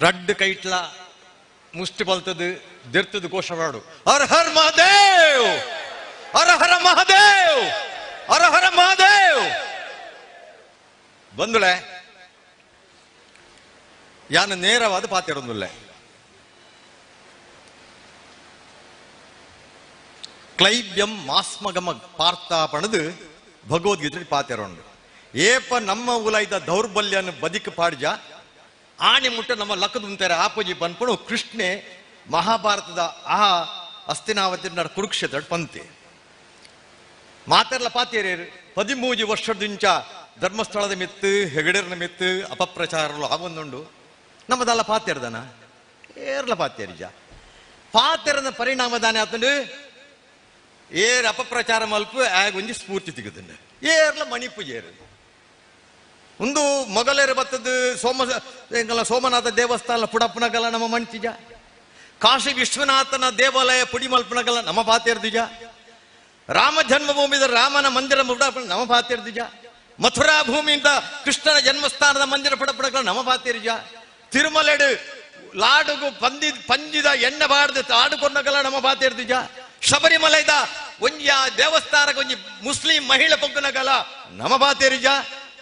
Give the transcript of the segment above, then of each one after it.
ರಡ್ಡು ಕೈಟ್ಲ ಮುಷ್ಟಿ ಬಲ್ತದು ದಿರ್ತದ ಘೋಷ ಮಾಡು ಹರ ಹರ ಮಹಾದೇವ್ ಹರ ಹರ ಮಹಾದೇವ್ ಹರ ಹರ ಮಹಾದೇವ್ ಬಂದುಳೆ ಯಾನ ನೇರವಾದ ಪಾತಿರೊಂದುಲ್ಲೆ ಕ್ಲೈಬ್ಯಂ ಮಾಸ್ಮಗಮ ಪಾರ್ಥ ಪಣದು ಭಗವದ್ಗೀತೆ ಪಾತಿರೋಂಡು ಏಪ ನಮ್ಮ ಉಲೈದ ದೌರ್ಬಲ್ಯನ ಬದಿಕ್ ಪಾಡ್ಜ ಆಣೆ ಮುಟ್ಟ ನಮ್ಮ ಲಕ್ಕದ ಉಂಟಾರೆ ಆಪಜಿ ಬಂದ್ಪಣು ಕೃಷ್ಣೆ ಮಹಾಭಾರತದ ಆ ಅಸ್ತಿನಾವತಿ ಕುರುಕ್ಷೇತ್ರ ಪಂತೆ ಮಾತೆರ್ಲ ಪಾತೇರೇರು ಪದಿಮೂಜಿ ವರ್ಷದಿಂಚ ಧರ್ಮಸ್ಥಳದ ಮಿತ್ತು, ಹೆಗಡೆರ್ನ ಮಿತ್ತು ಅಪಪ್ರಚಾರಲು ಆಗೊಂದುಂಡು. ನಮ್ಮದಲ್ಲ ಪಾತೇರ್ದನ ಏರ್ಲ ಪಾತೇರಿಜ ಪಾತೆರನ ಪರಿಣಾಮದಾನೆ ಆತಂಡು, ಏರ್ ಅಪಪ್ರಚಾರ ಮಲ್ಪ ಆಗ ಒಂಜಿ ಸ್ಫೂರ್ತಿ ತೆಗೆದ ಏರ್ಲ ಮಣಿಪುಜೇರು ಒಂದು ಮೊಗಲೇರು ಬತ್ತದು ಸೋಮ ಎಂಕಲ್ಲ ಸೋಮನಾಥ ದೇವಸ್ಥಾನ ಪುಡಪ್ಪನಗಲ ನಮ್ಮ ಮಣ್ತಿಜ ಕಾಶಿ ವಿಶ್ವನಾಥನ ದೇವಾಲಯ ಪುಡಿ ಮಲ್ಪನಗಲ ನಮ್ಮ ಪಾತೇರ್ದಿಜ ರಾಮ ಜನ್ಮಭೂಮಿದ ರಾಮನ ಮಂದಿರ ಪುಡಪ್ಪನ ನಮ್ಮ ಪಾತೇರ್ದಿಜ ಮಥುರಾ ಭೂಮಿಯಿಂದ ಕೃಷ್ಣನ ಜನ್ಮಸ್ಥಾನದ ಮಂದಿರ ಪುಡಪ್ಪನಗಲ ನಮ್ಮ ಪಾತೇರಿಜ ತಿರುಮಲೆಡು ಲಾಡುಗು ಪಂದಿ ಪಂಜಿದ ಎಣ್ಣೆ ಬಾಡ್ದು ಆಡುಕೊಂಡಗಲ ನಮ್ಮ ಪಾತೇರ್ದಿಜ ಶಬರಿಮಲೆದ ಒಂಜಿ ಆ ದೇವಸ್ಥಾನಕ್ಕೆ ಒಂಜಿ ಮುಸ್ಲಿಂ ಮಹಿಳೆ ಪೊಕ್ಕನಗಲ ನಮ್ಮ ಪಾತೇರಿಜ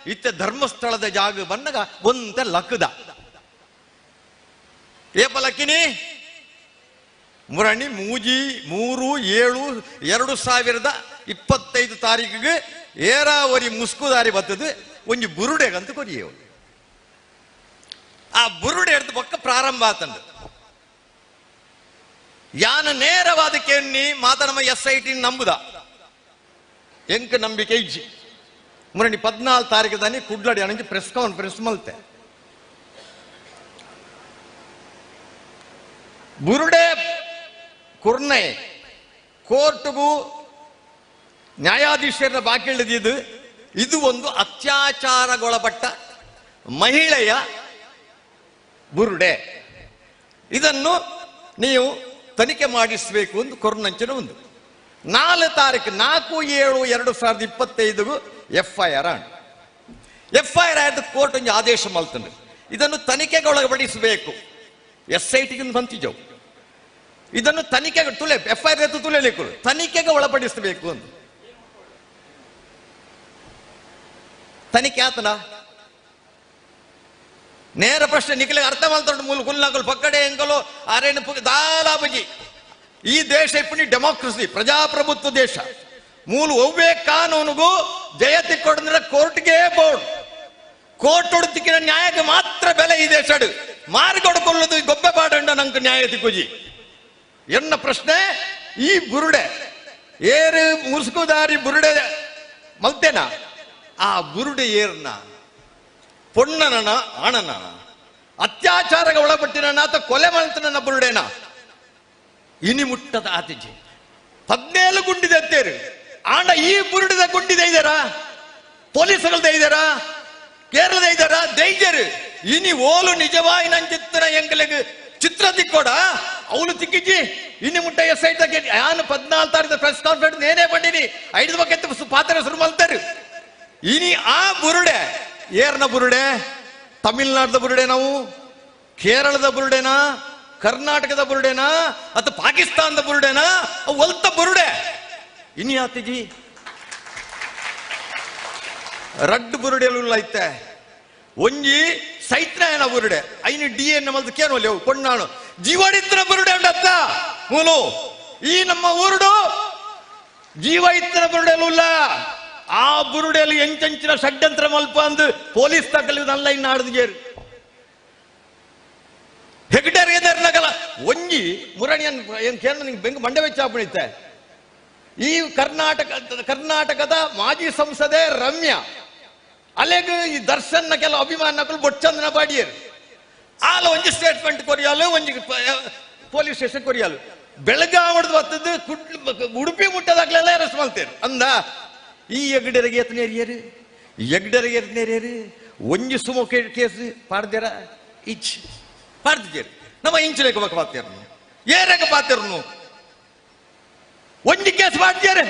ಇತ್ತ ಧರ್ಮಸ್ಥಳದ ಜಾಗ ಬನ್ನಗ ಒಂದ ಲಕ್ಕದ ಏಪ ಲಕ್ಕಿನಿ ಮುರಣಿ ಮೂಜಿ ಮೂರು ಏಳು ಎರಡು ಸಾವಿರದ ಇಪ್ಪತ್ತೈದು ತಾರೀಕಿಗೆ ಏರಾವರಿ ಮುಸ್ಕುದಾರಿ ಬತ್ತದು ಒಂಜಿ ಬುರುಡೆಗಂತ ಕೊರಿಯೇವು. ಆ ಬುರುಡೆ ಹಿಡಿದು ಪಕ್ಕ ಪ್ರಾರಂಭ ಆತಂದು. ಯಾನ ನೇರವಾದಕ್ಕೆ ಎಣ್ಣಿ ಮಾತನಮ್ಮ ಎಸ್ ಐ ಟಿ ನಂಬುದ. ಎಂಕ ನಂಬಿಕೆ ಇಜ್ಜಿ. ಮುರಣಿ ತಾರೀಕು ದಾನಿ ಕುಡ್ಲಡಿ ಅಣಿ ಪ್ರೆಸ್ ಕಾನ್ಫರೆನ್ಸ್ ಮಲ್ತೆ. ಬುರುಡೆ ಕುರ್ನೆ ಕೋರ್ಟ್ಗೂ ನ್ಯಾಯಾಧೀಶರ ಬಾಕಿಳಿದಿದ್ದು ಇದು ಒಂದು ಅತ್ಯಾಚಾರಗೊಳಪಟ್ಟ ಮಹಿಳೆಯ ಬುರುಡೆ. ಇದನ್ನು ನೀವು ತನಿಖೆ ಮಾಡಿಸಬೇಕು ಒಂದು ಕೊರ್ನಂಚಿನ ಒಂದು. ನಾಲ್ಕು ತಾರೀಕು ನಾಲ್ಕು ಏಳು ಎರಡು ಸಾವಿರದ ಇಪ್ಪತ್ತೈದುಗೂ F I R on F I R ಆಯ್ತು ಕೋರ್ಟ್ ಒಂದು ಆದೇಶ ಮಲ್ತಂಡು ಇದನ್ನು ತನಿಖೆಗೆ ಒಳಪಡಿಸಬೇಕು ಎಸ್ ಐ ಟಿಗೆ ಬಂತಿದ್ದವು ಇದನ್ನು ತನಿಖೆಗೆ ತುಲೆ ಎಫ್ ಐ ಆರ್ ಎತ್ತು ತುಲೆಲಿಕ್ಕೆ ತನಿಖೆಗೆ ಒಳಪಡಿಸಬೇಕು ಅಂತ ತನಿಖೆ ಆತನ ನೇರ ಪ್ರಶ್ನೆ ನಿಖಿಲಿಗೆ ಅರ್ಥ ಮಾಡ್ಕೊಂಡು ಮೂಲ ಕುಲ್ಲಾಕಲು ಪಕ್ಕಡೆ ಎಂಕಲು ಆರೇನು ಪುಗ ದಾಲಾಬಜಿ ಈ ದೇಶ ಇಪ್ಪನಿ ಡೆಮೋಕ್ರಸಿ ಪ್ರಜಾಪ್ರಭುತ್ವ ದೇಶ ಮೂಲ ಒವ್ವೇ ಕಾನೂನಿಗೂ ಜಯತಿ ಕೊಡಂದ್ರೆ ಕೋರ್ಟ್ಗೆ ಬೋರ್ಡ್. ಕೋರ್ಟ್ ಹುಡುತಿಕ್ಕಿನ ನ್ಯಾಯಕ್ಕೆ ಮಾತ್ರ ಬೆಲೆ ಇದೆ ಸಡು. ಮಾರಿ ಕೊಡ್ಕೊಳ್ಳೋದು ಗೊಬ್ಬೆ ಬಾಡಂಡ ನಂಗೆ ನ್ಯಾಯ ತಿಕ್ಕುಜಿ. ಎನ್ನ ಪ್ರಶ್ನೆ, ಈ ಬುರುಡೆ, ಏರು ಮುಸುಕುದಾರಿ ಬುರುಡೆ ಮಲ್ತೇನ? ಆ ಬುರುಡೆ ಏರ್ನ ಪೊಣ್ಣನ ಆಣನ ಅತ್ಯಾಚಾರಕ್ಕೆ ಒಳಪಟ್ಟಿನ ಆತ ಕೊಲೆ ಮಾಡ್ತಾನ ಬುರುಡೇನ? ಇನಿ ಮುಟ್ಟದ ಆತಿಜಿ ಹದಿನೇಳು ಗುಂಡಿದೆ ಅಂತೇರು ಆಂಡ ಈ ಬುರುಡಿದ ಗುಂಡಿದೆ ಇದ್ದಾರಾ? ಪೊಲೀಸಗಳು ಇದ್ದಾರಾ? ಕೇರಳದ ಇದ್ದಾರಾ? ದೈಜರು ಇನಿ ಓಲು ನಿಜವಾಗಿ ನನ್ ಚಿತ್ರ ಎಂಗಲಿಗೆ ಚಿತ್ರ ತಿಕ್ಕೋಡ? ಅವಳು ತಿಕ್ಕಿಜಿ ಇನ್ನು ಮುಟ್ಟ ಎಸ್ ಐ ತಗ್ಗಿ ಯಾನು ಪದ್ನಾಲ್ಕು ತಾರೀಕು ಪ್ರೆಸ್ ಕಾನ್ಫರೆನ್ಸ್ ನೇನೇ ಬಂದಿನಿ. ಐದು ಬಗ್ಗೆ ಪಾತ್ರ ಶುರು ಮಲ್ತಾರೆ. ಇನಿ ಆ ಬುರುಡೆ, ಏರ್ನ ಬುರುಡೆ, ತಮಿಳ್ನಾಡದ ಬುರುಡೆ ನಾವು, ಕೇರಳದ ಬುರುಡೆನಾ, ಕರ್ನಾಟಕದ ಬುರುಡೆನಾ ಅಥವಾ ಪಾಕಿಸ್ತಾನದ ಬುರುಡೆನಾ ಒಲ್ತ ಬುರುಡೆ. ಇನಿ ಆತಿಜಿ ರಡ್ಡು ಬುರುಡೆಲು ಐತೆ ಒಂಜಿ ಸೈತ್ರಾಯನ ಬುರುಡೆ. ಐನು ಡಿ ಎನ್ ಮಲ್ದು ಕೇನೋಲಿ ಕೊಂಡಾಣು ಜೀವಡಿತ್ರ ಬುರುಡೆ ಉಂಡತ್ತ? ಮೂಲು. ಈ ನಮ್ಮ ಊರುಡು ಜೀವ ಇತ್ತಿನ ಬುರುಡೆಲುಲ್ಲ ಆ ಬುರುಡೆಲು ಎಂಚಂಚಿನ ಷಡ್ಯಂತ್ರ ಮಲ್ಪ ಅಂದು ಪೊಲೀಸ್ ತಗಲಿ ನಲ್ಲ ಇನ್ನು ಆಡ್ದಿಗೇರು ಹೆಗ್ಡರ್ ಎದರ್ನಗಲ ಒಂಜಿ ಮುರಣಿಯನ್ ಏನ್ ಕೇಳ ನಿಂಗೆ ಬೆಂಗ್ ಮಂಡೆ ವೆಚ್ಚ ಆಗ್ಬಿಡುತ್ತೆ ಈ ಕರ್ನಾಟಕ, ಕರ್ನಾಟಕದ ಮಾಜಿ ಸಂಸದೆ ರಮ್ಯಾ. ಅಲೆಗ್ ಈ ದರ್ಶನ್ನ ಕೆಲ ಅಭಿಮಾನಗಳು ಬೊಚ್ಚಂದನ ಬಾಡಿಯರು. ಆಲ ಒಂಜಿ ಸ್ಟೇಟ್ಮೆಂಟ್ ಕೊರಿಯಾಲು ಒಂಜಿ ಪೊಲೀಸ್ ಸ್ಟೇಷನ್ ಕೊರಿಯಾಲು. ಬೆಳಗಾವಣದ ಬತ್ತದ್ದು ಉಡುಪಿ ಮುಟ್ಟದಾಗ್ಲೆಲ್ಲ ಅರೆಸ್ಟ್ ಮಾಡ್ತೇರು. ಅಂದ, ಈ ಎಗ್ಡರಿಗೆ ಎತ್ತನೆ ಏರಿಯರು ಎಗ್ಡರಿಗೆ ಎತ್ತನೆ ಏರಿಯರು ಒಂಜಿ ಸುಮೋ ಕೇಸ್ ಪಾಡ್ದೇರ, ಇಚ್ ಪಾಡ್ದಿದ್ದೀರಿ ನಮ್ಮ ಇಂಚಲೇಕ ಬಕ್ಕ ಪಾತ್ಯಾರ ಏರಕ ಪಾತ್ಯಾರ ಒಂಜಿ ಕೇಸ್ ಮಾಡ್ತಾರೆ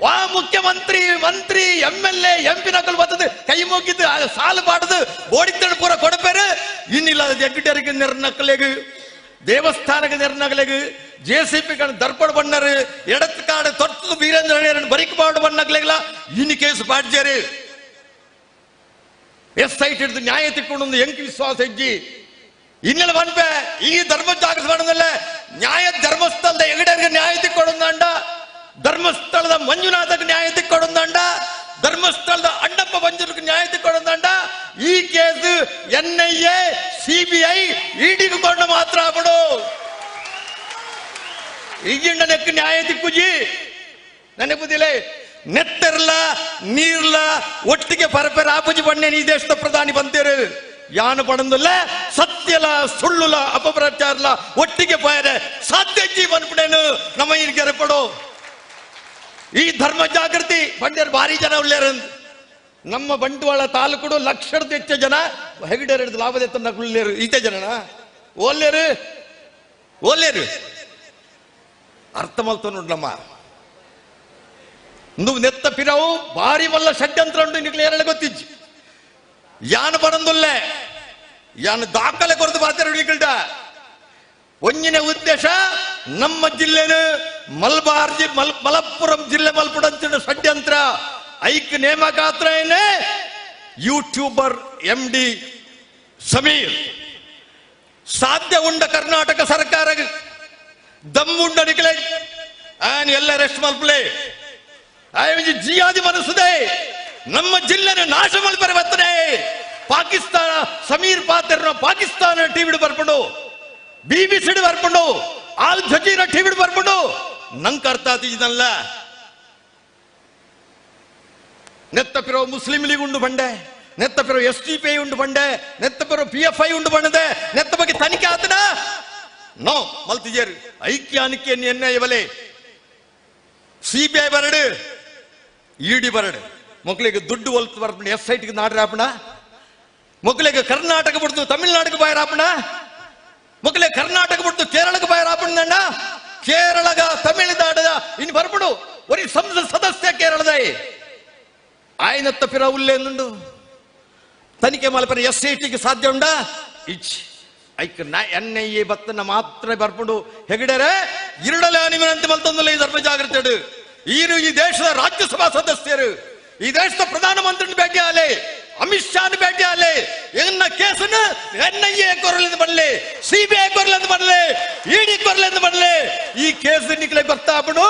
ವಾ ಮುಖ್ಯಮಂತ್ರಿ ಮಂತ್ರಿ M L A M P ನಕಲ್ ಬರ್ತದೆ ಕೈ ಮುಗಿದು ಆ ಸಾಲು ಪಾಡದು ಓಡಿದ್ದಳು ಪೂರ ಕೊಡಪೇರು ಇನ್ನಿಲ್ಲದ ಜಗ್ಗಿಟರಿಗೆ ನಿರ್ನಕಲೆಗು ದೇವಸ್ಥಾನಕ್ಕೆ ನಿರ್ನಕಲೆಗು ಜೆ ಸಿ ಪಿ ಕಣ ದರ್ಪಣ ಬಣ್ಣರು ಎಡತ್ ಕಾಡ ತೊಟ್ಟು ಬೀರೇಂದ್ರ ಬರಿಕ್ ಮಾಡು ಬಣ್ಣಗ್ಲೆಗ್ಲ ಇನ್ನು ಕೇಸು ಪಾಡ್ಜರು ಎಸ್ ಐ ಟಿ ಹಿಡಿದು ನ್ಯಾಯ ತಿಕ್ಕೊಂಡು ಎಂಕಿ ವಿಶ್ವಾಸ ಹೆಜ್ಜಿ ಇನ್ನೆಲ್ಲ ಬಂದ್ಬೆ ಈ ಧರ್ಮ ಜಾಗೃತಿ ಮಾಡೋದಲ್ಲ ನ್ಯಾಯ ಧರ್ಮಸ್ಥಳದ ಎಗಡರಿಗೆ ನ್ಯಾಯ ತಿಕ್ಕೊಡೊಂದಂಡ ಧರ್ಮಸ್ಥಳದ ಮಂಜುನಾಥಕ್ಕೆ ನ್ಯಾಯ ತಿಕ್ಕೊಡೊಂದಂಡ ಧರ್ಮಸ್ಥಳದ ಅಣ್ಣಪ್ಪ ಮಂಜುನಕ್ಕೆ ನ್ಯಾಯ ತಿಕ್ಕೊಡೊಂದಂಡ ಈ case N I A CBI ಇಡಿಗೆ ಕೊಂಡು ಮಾತ್ರ ಆಗ್ಬಿಡು ಈಗಿಂಡ ನೆಕ್ ನ್ಯಾಯ ತಿಕ್ಕುಜಿ ನೆನಪುದಿಲ್ಲ ನೆತ್ತರ್ಲ ನೀರ್ಲ ಒಟ್ಟಿಗೆ ಪರಪರ ಆಪುಜಿ ಬಣ್ಣೆ ಈ ದೇಶದ ಪ್ರಧಾನಿ ಬಂತೇರು ಯಾನ ಪಡಂದಲ್ಲ, ಸತ್ಯಲ, ಸುಳ್ಳುಲ, ಅಪಪ್ರಚಾರಲ ಒಟ್ಟಿಗೆ ಪಾಯದೆ ಸಾಧ್ಯ ಜೀವನ ಬಿಡೇನು ನಮ್ಮ ಈ ಗೆರೆ ಈ ಧರ್ಮ ಜಾಗೃತಿ ಬಂಡ್ಯರು ಭಾರಿ ಜನ ಉಳ್ಳೇರಂತ ನಮ್ಮ ಬಂಡವಾಳ ತಾಲೂಕು ಲಕ್ಷದ ಹೆಚ್ಚ ಜನ ಹೆಗಡೇರ್ ಹಿಡಿದು ಲಾಭದ ತನ್ನ ಉಳ್ಳೇರು ಜನನ. ಓಲ್ಲೇರು ಓಲ್ಲೇರು. ಅರ್ಥ ಮಲ್ತ ನೋಡ್ರಿ ನಮ್ಮ. ನುವ್ ನೆತ್ತ ಪಿರಾವು, ಭಾರಿ ಮಲ್ಲ ಷಡ್ಯಂತ್ರ ಉಂಡು ನಿಗ್ಲೇ ಗೊತ್ತಿಜ್ಜು. ಯಾನ್ ಬರಂದುಲ್ಲೆ ಯಾನ್ ದಾಖಲೆ ಕೊರತು ನಿಕಲ್ಟ ಒಂಜಿನ ಉದ್ದೇಶ ನಮ್ಮ ಜಿಲ್ಲೆನು ಮಲ್ಬಾರ್ ಜಿ ಮಲ್ ಜಿಲ್ಲೆ ಮಲ್ಪುಡಂಚಿನ ಷಡ್ಯಂತ್ರ. ಐಕ್ ನೇಮಕಾತ್ರ ಯೂಟ್ಯೂಬರ್ ಎಂ ಡಿ ಸಮೀರ್. ಸಾಧ್ಯ ಉಂಡ ಕರ್ನಾಟಕ ಸರ್ಕಾರ ದಮ್ಮುಂಡ ನಿಕಲೆ ಆನ್ ಎಲ್ಲ ರೆಸ್ಟ್ ಮಲ್ಪಲೆ. ಆಯ್ತು ಜಿಯಾದಿ ಮನಸ್ಸುದೆ ನಮ್ಮ ಜಿಲ್ಲೆನ ನಾಶ ಮಾಡಿ ಪಾಕಿಸ್ತಾನ, ಸಮೀರ್ ಪಾತ್ರ ಪಾಕಿಸ್ತಾನ ಟಿವಿ ಬರ್ಕೊಂಡು B B Al Jazeera TV ಬರ್ಕೊಂಡು ನಂಗೆ ಅರ್ಥ ಆತಿದ್ದಲ್ಲ ನೆತ್ತಪಿರೋ ಮುಸ್ಲಿಂ ಲೀಗ್ ಉಂಡು ಬಂಡೆ. ನೆತ್ತಪಿರೋ ಎಸ್ ಟಿ ಪಿ ಉಂಡು ಬಂಡೆ. ನೆತ್ತಪಿರೋ ಪಿ ಎಫ್ ಐ ಉಂಡು ಬಂಡದೆ ನೆತ್ತ ಬಗ್ಗೆ ತನಿಖೆ ಆತನ ನೋ, ಮಲ್ತಿಜೇರು ಐಕ್ಯಾನಿಕೆ ಎನ್ನ ಇವಲೆ. ಸಿ ಬಿ ಐ ಬರಡು ಇಡಿ ಬರಡು. ಮೊಕ್ಕಲಿಗೆ ದುಡ್ಡು ಒಲ್ತು ಬರ್ಬಿಟ್ಟು ಎಫ್ ಐಟಿಗೆ ನಾಡು ರಾಪಣ ಕರ್ನಾಟಕ ಬಿಡ್ತು ತಮಿಳ್ನಾಡುಗೆ ಬಾಯ್ ರಾಪಣ ಕರ್ನಾಟಕ ಬಿಡ್ತು ಕೇರಳಕ್ಕೆ ಬಾಯ್ ರಾಪಣ ಕೇರಳಗ ತಮಿಳ್ನಾಡದ ಇನ್ನು ಬರ್ಬಿಡು. ಒರಿ ಸಂಸದ ಸದಸ್ಯ ಕೇರಳದ ಆಯ್ನತ್ತ ಪಿರ ಉಲ್ಲೇನು ತನಿಖೆ ಮಲ್ಪರ ಎಸ್ ಐ ಸಾಧ್ಯ ಉಂಡ? ಇಚ್ ಐಕ್ ಎನ್ ಐ ಎ ಭತ್ತನ ಮಾತ್ರ ಬರ್ಪುಂಡು ಹೆಗಡರೆ, ಇರಡಲೆ ಅನಿಮನಂತೆ ಮಲ್ತೊಂದಲ್ಲ ಈ ಧರ್ಮ ಜಾಗೃತಿ ಇಡು. ಈ ದೇಶದ ರಾಜ್ಯಸಭಾ ಸದಸ್ಯರು. ಈ ದೇಶದ ಪ್ರಧಾನಮಂತ್ರಿನ ಭೇಟಿ ಆಗಲಿ, ಅಮಿತ್ ಶಾನ್ ಭೇಟಿ ಆಗಲಿ ಎನ್ನ ಕೇಸನ್ನು ಎನ್ ಐ ಎ ಕೊರಲೆಂದು ಬರಲಿ ಸಿ ಕೊರಲೆಂದು ಬರಲಿ, ಇಡಿ ಕೊರಲಿಂದ ಬರಲಿ, ಈ ಕೇಸ್ ನಿಕ್ಲೆ ಗೊತ್ತಾಗ್ಬಿಡು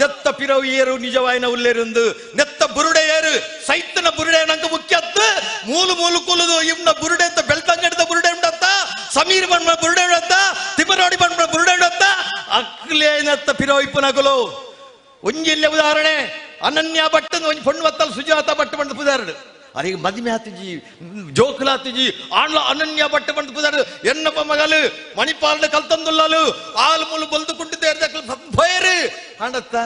ನೆತ್ತ ಪಿರವು ಏರು ನಿಜವಾಯಿನ ಉಲ್ಲೇರಿಂದು ನೆತ್ತ ಬುರುಡೆ ಏರು, ಸೈತನ ಬುರುಡೆ ನಂಗೆ ಮುಖ್ಯತ್ತು ಮೂಲು ಮೂಲು ಕುಲದು ಇವನ ಬುರುಡೆ ಅಂತ ಬೆಳ್ತಂಗಡಿದ ಬುರುಡೆ ಉಂಡತ್ತ, ಸಮೀರ್ ಬಣ್ಣ ಬುರುಡೆ ಉಂಡತ್ತ ತಿಮ್ಮರೋಡಿ ಬಣ್ಣ ಬುರುಡೆ ಉಂಡತ್ತ. ಅಕ್ಲೇ ನೆತ್ತ ಪಿರವು ಇಪ್ಪನಗಲು ಒಂಜಿಲ್ಲೆ ಉದಾಹರಣೆ ಅನನ್ಯ ಭಟ್ ಒಂಜಿ ಪೊಣ್ಣು ವತ್ತಲ್ ಸುಜಾತ ಭಟ್ ಬಂದು ಪುದಾರಡು ಅರಿಗೆ ಮದಿಮೆ ಆತಿಜಿ ಜೋಕುಲ ಆತಿಜಿ ಆಣ್ಲ ಅನನ್ಯ ಭಟ್ ಬಂದು ಪುದಾರು ಎನ್ನಪ್ಪ ಮಗಲು ಮಣಿಪಾಲದ ಕಲ್ತಂದುಲ್ಲಲು ಆಲು ಮುಲು ಬಲ್ದು ಕುಂಟಿದ್ದೆ ಭಯರು ಕಾಣತ್ತ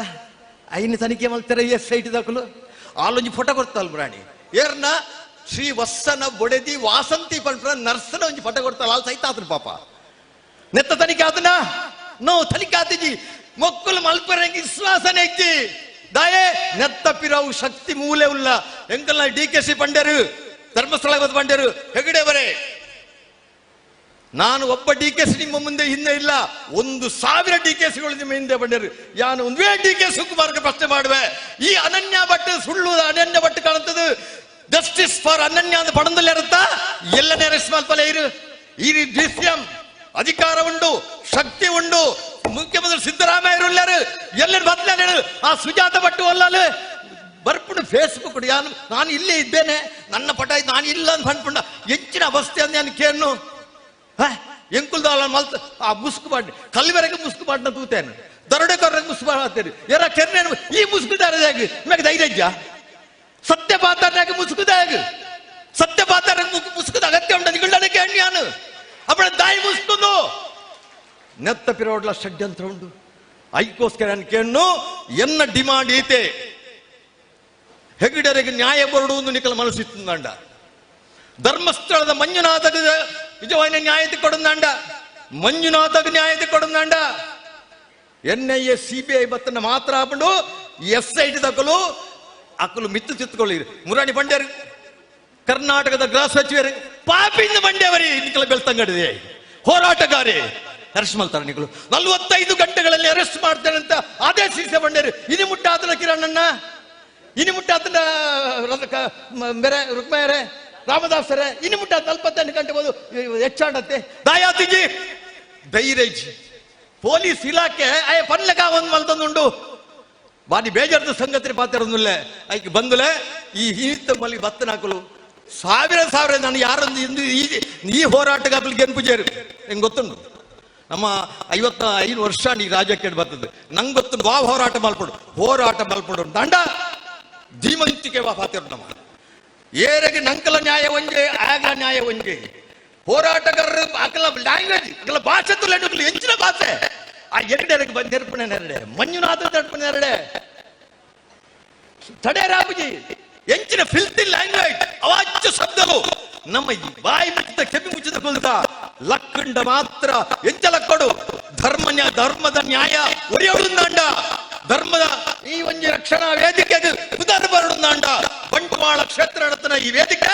ಐನ ತನಿಖೆ ಮಲ್ತಾರೆ ಎಸ್ ಐಟಿ ದಕ್ಕಲು ಆಲೊಂಜಿ ಫೋಟೋ ಕೊಡ್ತಲ್ ಪ್ರಾಣಿ ಏರ್ನ ಶ್ರೀ ವತ್ಸನ ಬೊಡೆದಿ ವಾಸಂತಿ ಪಂಡ್ರ ನರ್ಸನ ಒಂಜಿ ಫೋಟೋ ಕೊಡ್ತಾಳ ಅಲ್ಲಿ ಸೈತ ಆತನ ಪಾಪ ನೆತ್ತ ತನಿಖೆ ಆತನ ನೋ ತನಿಖೆ ಆತಿಜಿ ವಿಶ್ವಾಸನೆ ಇಜ್ಜಿ ದಾಯೆ ನೆತ್ತ ಪಿರವು ಶಕ್ತಿ ಮೂಲೆ ಉಲ್ಲ. ಎಂಕಲ್ನ ಡಿ ಕೆ ಸಿ ಪಂಡ್ಯರು ಧರ್ಮಸ್ಥಳ ಹೆಗಡೆ ಬರೆ ನಾನು ಒಬ್ಬ ಡಿ ಕೆ ಸಿ ನಿಮ್ಮ ಮುಂದೆ ಹಿಂದೆ ಇಲ್ಲ. ಒಂದು ಸಾವಿರ ಡಿ ಕೆ ಸಿಗಳು ನಿಮ್ಮ ಹಿಂದೆ ಬಂದರು ಯಾನು ಒಂದೇ ಡಿ ಕೆ ಶಿವಕುಮಾರ್ಗೆ ಪ್ರಶ್ನೆ ಮಾಡುವೆ. ಈ ಅನನ್ಯ ಭಟ್ ಸುಳ್ಳು ಅನನ್ಯ ಭಟ್ ಕಾಣುತ್ತದೆ ಜಸ್ಟಿಸ್ ಫಾರ್ ಅನನ್ಯ ಅಂತ ಪಡದಲ್ಲಿ ಇರುತ್ತಾ? ಎಲ್ಲನೇ ಮಲ್ಪಲೆ ಇರು. ಈ ಡಿಸಿಎಂ ಅಧಿಕಾರ ಉಂಡು ಶಕ್ತಿ ಆ ಸುಜಾತ ಭಟ್ಟು ಒಲ್ಲಲು ಬರ್ಪುಂಡು ಫೇಸ್ಬುಕ್ ಯಾನು, ನಾನು ಇಲ್ಲೇ ಇದ್ದೇನೆ, ನನ್ನ ಪಟ ನಾನು ಇಲ್ಲ ಅಂತ ಅನ್ಕೊಂಡ ಹೆಚ್ಚಿನ ಅವಸ್ಥೆ ಅಂದ ನಾನು ಕೇನು ಎಂಕುಲ್ದಾಲ ಮಲ್ತ, ಆ ಮುಸ್ಕು ಬಾಡ್ ಕಲ್ವೆರೆಗೆ ಮುಸ್ಕು ಬಾಡ್ನ ತೂತೇನೆ ದರೋಡೆಕೋರ್ರಿಗೆ ಮುಸ್ಕು ಬಾಡ್ತೇನೆ ಯಾರ ಕೆರ್ನೇನು, ಈ ಮುಸ್ಕುದಾರದಾಗ ಮ್ಯಾಗ ಧೈರ್ಯ ಸತ್ಯ ಪಾತಾರ್ನಾಗ ಮುಸುಕುದಾಗ ಸತ್ಯ ಪಾತಾರ ಮುಸ್ಕುದ ಅಗತ್ಯ ಉಂಟು ನಿಗುಳ್ಳನಕ್ಕೆ ಅಣ್ಯಾನು ಅವಳ ದಾಯಿ ಮುಸ್ಕುದು. ನೆತ್ತ ಪಿರೋಡ್ಲ ಷಡ್ಯಂತ್ರ ಉಂಟು. ಐಕೋಸ್ಕರ ಅನ್ಕೊಂಡು ಎನ್ನ ಡಿಮಾಂಡ್ ಈತೆ ಹೆಗಡರಿಗೆ ನ್ಯಾಯ ಬರುವುದು ನಿಕಲ ಮನಸ್ಸಿತ್ತಂಡ ಧರ್ಮಸ್ಥಳದ ಮಂಜುನಾಥಗ ನಿಜವಾದ ನ್ಯಾಯತೆ ಕೊಡಂದಾಂಡ ಮಂಜುನಾಥಗ ನ್ಯಾಯತೆ ಕೊಡಂದಾಂಡ N I A, C I ಬತ್ತನ್ನ ಮಾತ್ರ ಹಾಕೊಂಡು ಎಸ್ ಐ ಟಿ ತಕ್ಕಲು ಅಕ್ಕಲು ಮಿತ್ತು ಚಿತ್ಕೊಳ್ಳಿ ಮುರಾಣಿ ಪಂಡ್ಯರು, ಕರ್ನಾಟಕದ ಗೃಹ ಸಚಿವರು, ಪಾಪಿಂದ ಬಂಡ್ಯವರಿ ನಿಖಲ ಬೆಳ್ತಂಗಡಿದೆ ಹೋರಾಟಗಾರಿ. ಮಾಡ್ತಾರೆ ನಿಖಲು ನಲ್ವತ್ತೈದು ಗಂಟೆಗಳಲ್ಲಿ ಅರೆಸ್ಟ್ ಮಾಡ್ತಾರೆ ಅಂತ ಆದೇಶಿಸ ಬಂಡೇರಿ. ಇನಿ ಮುಟ್ಟಾತನ ಕಿರಣಣ್ಣ? ಇನಿ ಮುಟ್ಟಾತನ ಬೇರೆ ರುಕ್ಮಯರೇ ರಾಮದಾಸರೇ ಇನಿ ಮುಟ್ಟ ನಲ್ವತ್ತೆಂಟು ಗಂಟೆ ಬಂದು ಹೆಚ್ಚಾಡತ್ತೆ. ದಾಯಾತಿಜಿ! ಧೈರ್ಯಜಿ ಪೊಲೀಸ್ ಇಲಾಖೆ ಅಯ್ಯ ಪನ್ಲೆಗ ಒಂದು ಮಲ್ತೊಂದುಂಡು. ಬಾರಿ ಬೇಜಾರದ ಸಂಗತಿ ಪಾತಿರೊಂದುಲ್ಲೆ. ಐಕೆ ಬಂದುಲೆ, ಈ ಹೀತ ಮಲ್ಲಿ ಬತ್ತನಾಕಲು ಸಾವಿರ ಸಾವಿರ, ನಾನು ಯಾರೊಂದು ಈ ಹೋರಾಟಗಾರ ಗೆನ್ಪುಜೇರು ಹೆಂಗೆ ಗೊತ್ತುಂಟು ನಮ್ಮ ಐವತ್ತ ಐದು ವರ್ಷ ನೀ ರಾಜ್ಯಕ್ಕೆ ಬರ್ತದೆ. ನಂಗೆ ಗೊತ್ತು, ವಾ ಹೋರಾಟ ಮಲ್ಪಡು ಹೋರಾಟ ಮಲ್ಪಡು ದಂಡ! ಧೀಮಂತಿಕೆ ವಾ ಪಾತಿರು ನಮ್ಮ. ಏರೆಗೆ ನಂಕಲ ನ್ಯಾಯ ಒಂಜೆ, ಆಗಲ ನ್ಯಾಯ ಒಂಜೆ. ಹೋರಾಟಗಾರರು ಅಕಲ ಲ್ಯಾಂಗ್ವೇಜ್, ಅಕಲ ಭಾಷೆ ಹೆಚ್ಚಿನ ಭಾಷೆ. ಆ ಎರಡೆರಗೆ ಬಂದು ನೆರಪಣೆ ನೆರಡೆ. ಮಂಜುನಾಥ ನೆರಪಣೆ ನೆರಡೆ. ತಡೆ ರಾಬುಜಿ ಎಂಚಿನ ಫಿಲ್ತಿ ಲ್ಯಾಂಗ್ವೇಜ್ ಅವಾಚ್ಯ ಶಬ್ದಗಳು ನಮ್ಮ ಬಾಯಿ ಮುಚ್ಚಿದ, ಕೆಮ್ಮಿ ಮುಚ್ಚಿದ ಕುಲ್ತ ಲಕ್ಕಂಡ ಮಾತ್ರ. ಎಂಚ ಲಕ್ಕಡು ಧರ್ಮ ಧರ್ಮದ ನ್ಯಾಯ. ಒಡೆಯೋಡುಂದಾಂಡ ಧರ್ಮದ, ಈ ಒಂಜಿ ರಕ್ಷಣಾ ವೇದಿಕೆ ಉದಾರ ಬರುಡುಂದಾಂಡ ಬಂಟ್ವಾಳ ಕ್ಷೇತ್ರ ನಡತನ ಈ ವೇದಿಕೆ.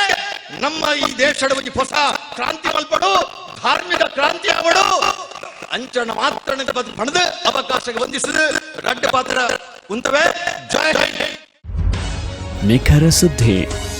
ನಮ್ಮ ಈ ದೇಶದ ಒಂಜಿ ಹೊಸ ಕ್ರಾಂತಿ ಮಲ್ಪಡು. ಧಾರ್ಮಿಕ ಕ್ರಾಂತಿ ಆವಡು. ಅಂಚನ ಮಾತ್ರ ಪಣದು ಅವಕಾಶ ವಂದಿಸಿದ. ರಡ್ಡ ಪಾತ್ರ ಉಂತವೆ ಜೈ ಹಿಂದ್. ನಿಖರ ಸುದ್ದಿ.